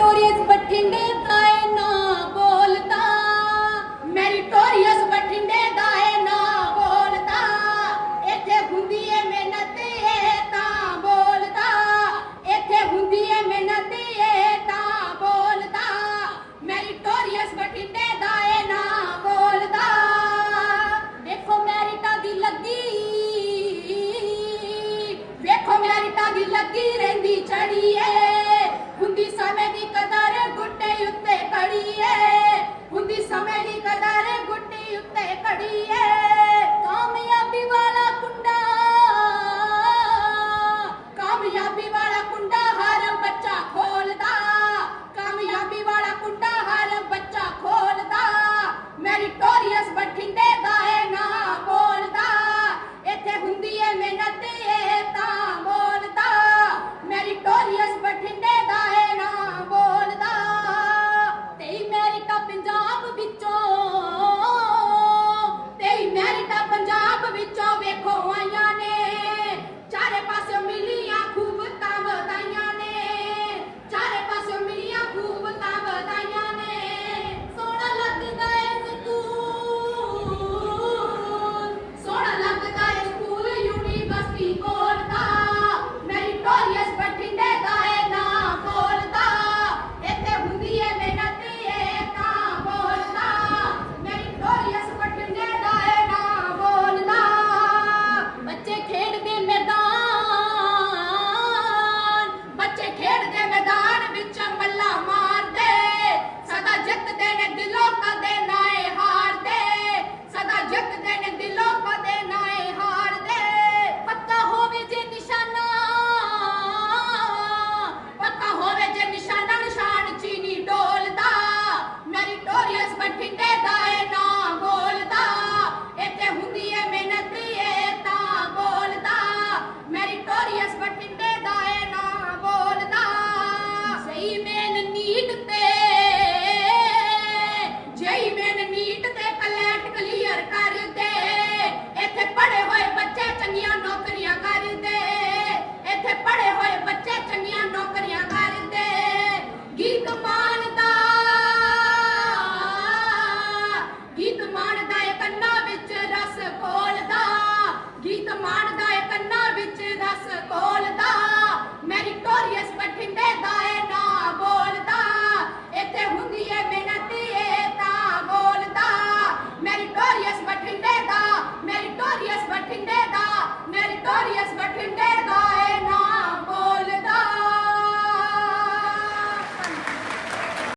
victorious Bathinde ਮਾਣਦਾ ਏ ਕੰਨਾਂ ਵਿੱਚ ਦੱਸ ਕੋਲ